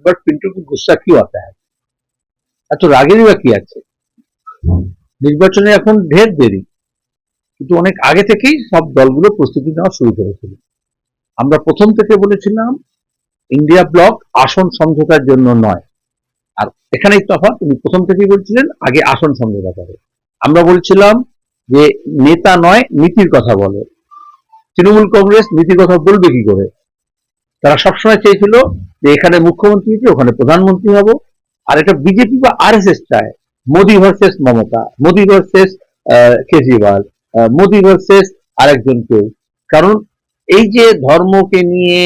But Pintu को गुस्सा क्यों आता है এত রাগেরই বা কি আছে নির্বাচনে এখন ঢের দেরি কিন্তু অনেক আগে থেকেই সব দলগুলো প্রস্তুতি নেওয়া শুরু করেছিল আমরা প্রথম থেকে বলেছিলাম ইন্ডিয়া ব্লক আসন সমঝোতার জন্য নয় আর এখানেই তফাৎ উনি প্রথম থেকেই বলছিলেন আগে আসন সমঝোতা করে আমরা বলছিলাম যে নেতা নয় নীতির কথা বলে তৃণমূল কংগ্রেস নীতির কথা বলবে কি করে তারা সবসময় চেয়েছিল যে এখানে মুখ্যমন্ত্রী হচ্ছে ওখানে প্রধানমন্ত্রী হব। আর এটা বিজেপি বা আর এস এস চায়। Modi versus Mamata, Modi versus Kejriwal Modi versus আরেকজন কেউ কারণ এই যে ধর্মকে নিয়ে,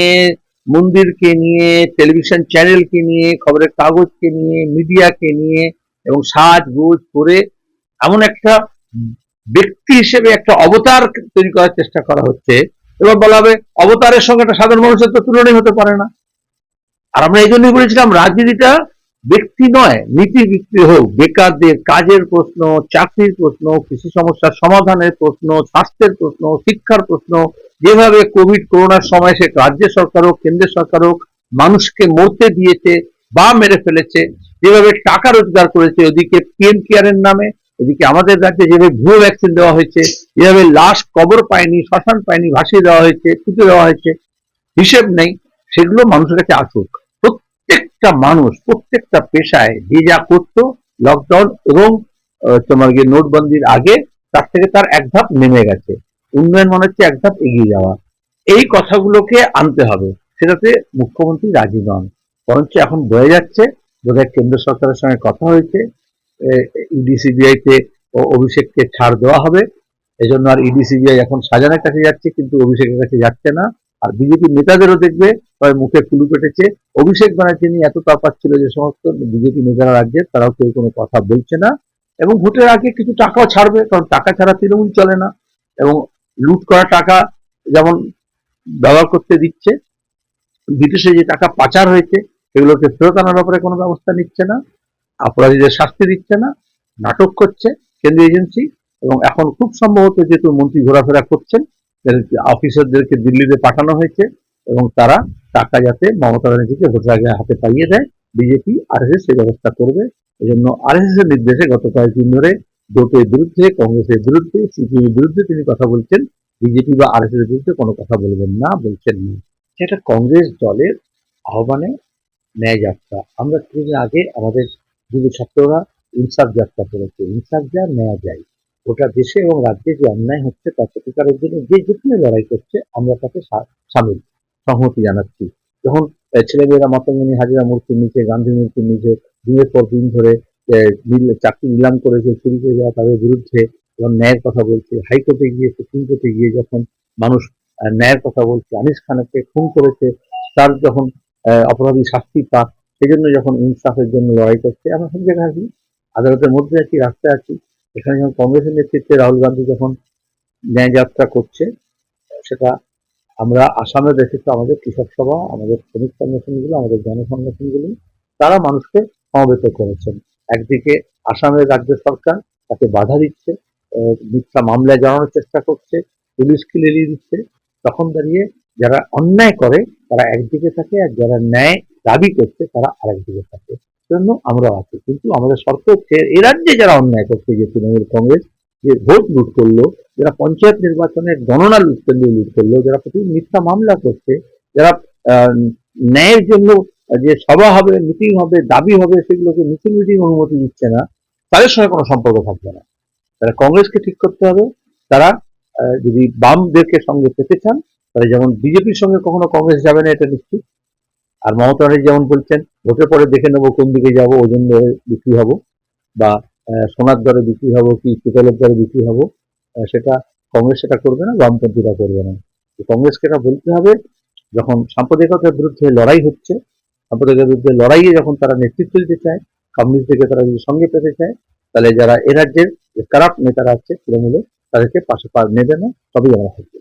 মন্দিরকে নিয়ে টেলিভিশন চ্যানেলকে নিয়ে, খবরের কাগজকে নিয়ে, মিডিয়াকে নিয়ে এবং সাজগোজ করে এমন একটা ব্যক্তি হিসেবে একটা অবতার তৈরি করার চেষ্টা করা হচ্ছে। এবার বলা হবে অবতারের সঙ্গে একটা সাধারণ মানুষের তো তুলনাই হতে পারে না। আর আমরা এই জন্যই বলেছিলাম, রাজনীতিটা ব্যক্তি নয়, নীতি ভিত্তি হোক, বেকারদের কাজের প্রশ্ন, চাকরির প্রশ্ন, কৃষি সমস্যার সমাধানের প্রশ্ন, স্বাস্থ্যের প্রশ্ন, শিক্ষার প্রশ্ন, যেভাবে কোভিড করোনার সময় সে রাজ্য সরকার হোক, কেন্দ্রের সরকার হোক, মানুষকে মরতে দিয়েছে বা মেরে ফেলেছে, যেভাবে টাকা রোজগার করেছে, ওদিকে পিএম কেয়ারের নামে, এদিকে আমাদের রাজ্যে যেভাবে ভুয়ো ভ্যাকসিন দেওয়া হয়েছে, যেভাবে লাশ কবর পায়নি, শ্মশান পায়নি, ভাসিয়ে দেওয়া হয়েছে পুঁতে দেওয়া হয়েছে, হিসেব নেই, সেগুলো মানুষের কাছে আসুক। প্রত্যেকটা মানুষ, প্রত্যেকটা পেশায় যে যা করতো লকডাউন এবং তোমার গিয়ে নোটবন্দির আগে, তার থেকে তার এক ধাপ নেমে গেছে। উন্নয়ন মনে হচ্ছে এক ধাপ এগিয়ে যাওয়া। এই কথাগুলোকে আনতে হবে। সেটাতে মুখ্যমন্ত্রী রাজি নন। বরঞ্চ এখন বয়ে যাচ্ছে। বোধহয় কেন্দ্র সরকারের সঙ্গে কথা হয়েছে। ইডিসিবিআই তে অভিষেককে ছাড় দেওয়া হবে। এজন্য আর ইডিসিবিআই এখন সাজানের কাছে যাচ্ছে, কিন্তু অভিষেকের কাছে যাচ্ছে না। আর বিজেপি নেতাদেরও দেখবে, তবে মুখে কুলু কেটেছে অভিষেক ব্যানার্জি নিয়ে এত ছিল যে সমস্ত বিজেপি নেতারা রাজ্যে, তারাও কেউ কোনো কথা বলছে না। এবং ভোটের আগে কিছু টাকাও ছাড়বে, কারণ টাকা ছাড়া তৃণমূল চলে না। এবং লুট করা টাকা যেমন ব্যবহার করতে দিচ্ছে, বিদেশে যে টাকা পাচার হয়েছে, সেগুলোকে ফেরত আনার ব্যাপারে কোনো ব্যবস্থা নিচ্ছে না, অপরাধীদের শাস্তি দিচ্ছে না, নাটক করছে কেন্দ্রীয় এজেন্সি। এবং এখন খুব সম্ভবত যেহেতু মন্ত্রী ঘোরাফেরা করছেন অফিসারদেরকে দিল্লিতে পাঠানো হয়েছে এবং তারা টাকা যাতে মমতা ব্যানার্জিকে ভোটের আগে হাতে পাইয়ে দেয়। বিজেপি আর এস সেই ব্যবস্থা করবে। এই জন্য আর এস এর নির্দেশে গত কয়েকদিন ধরে জোটের বিরুদ্ধে, কংগ্রেসের বিরুদ্ধে সিপিএম বিরুদ্ধে তিনি কথা বলছেন। বিজেপি বা আর এস এর বিরুদ্ধে কোনো কথা বলবেন না, বলছেন না। সেটা কংগ্রেস দলের আহ্বানে ন্যায় যাত্রা। আমরা কিছুদিন আগে আমাদের যুব ছাত্ররা ইনসাফ যাত্রা করেছে। ইনসাফ যা ন্যায় যায়। গোটা দেশে এবং রাজ্যে যে অন্যায় হচ্ছে তার প্রতিকারের জন্য যে যেখানে লড়াই করছে, আমরা তাকে সামিল। সংহতি জানাচ্ছি। যখন ছেলেমেয়েরা মাতঙ্গিনী হাজিরা মূর্তির নিচে, গান্ধী মূর্তির নিচে, দিনের পর দিন ধরে চাকরি নিলাম করেছে চুরি করে যাওয়া তাদের বিরুদ্ধে যখন ন্যায়ের কথা বলছে, হাইকোর্টে গিয়ে, সুপ্রিম কোর্টে গিয়ে যখন মানুষ ন্যায়ের কথা বলছে, আনিস খানকে খুন করেছে, তার যখন অপরাধী শাস্তি পাক সেই জন্য যখন ইনসাফের জন্য লড়াই করছে, আমরা সব জায়গায় আছি আদালতের মধ্যে আছি, রাস্তায় আছি। এখানে যখন কংগ্রেসের নেতৃত্বে রাহুল গান্ধী যখন ন্যায় যাত্রা করছে, সেটা আমরা আসামে দেখেছি আমাদের কৃষক সভা, আমাদের শ্রমিক সংগঠনগুলো, আমাদের জনসংগঠনগুলো, তারা মানুষকে সমবেত করেছেন। একদিকে আসামের রাজ্য সরকার তাকে বাধা দিচ্ছে মিথ্যা মামলায় জানানোর চেষ্টা করছে, পুলিশকে লেলিয়ে দিচ্ছে। তখন দাঁড়িয়ে যারা অন্যায় করে, তারা একদিকে থাকে আর যারা ন্যায় দাবি করছে, তারা আরেকদিকে থাকে। জন্য আমরা আছি। কিন্তু আমাদের শর্ত হচ্ছে, এ রাজ্যে যারা অন্যায় করছে, যে তৃণমূল কংগ্রেস, যে ভোট লুট করল, যারা পঞ্চায়েত নির্বাচনের গণনা করল, লুট করল, যারা প্রতিদিন মিথ্যা মামলা করছে, যারা ন্যায়ের জন্য যে সভা হবে, মিটিং হবে, দাবি হবে, সেগুলোকে মিছিল মিটিং অনুমতি দিচ্ছে না, তাদের সঙ্গে কোনো সম্পর্ক থাকবে না। তারা কংগ্রেসকে ঠিক করতে হবে। তারা যদি বামদেরকে সঙ্গে পেতে চান, তাহলে যেমন বিজেপির সঙ্গে কখনো কংগ্রেস যাবে না, এটা নিশ্চিত। আর মমতা যেমন বলছেন, ভোটের পরে দেখে নেব কোন দিকে যাব, ওজন দরে বিক্রি হব, বা সোনার দরে বিক্রি হব কি পিতলের দরে বিক্রি হব সেটা কংগ্রেস সেটা করবে না, বামপন্থীরা করবে না। কংগ্রেসকে এটা বলতে হবে, যখন সাম্প্রদায়িকতার বিরুদ্ধে লড়াই হচ্ছে, সাম্প্রদায়িকতার বিরুদ্ধে লড়াইয়ে যখন তারা নেতৃত্ব দিতে চায় কমিউনিস্টদেরকে তারা যদি সঙ্গে পেতে চায়, তাহলে যারা এ রাজ্যের যে কারাপ্ট নেতারা আছে তৃণমূলে তাদেরকে পাশে নেবে না, তবেই আমরা থাকবে।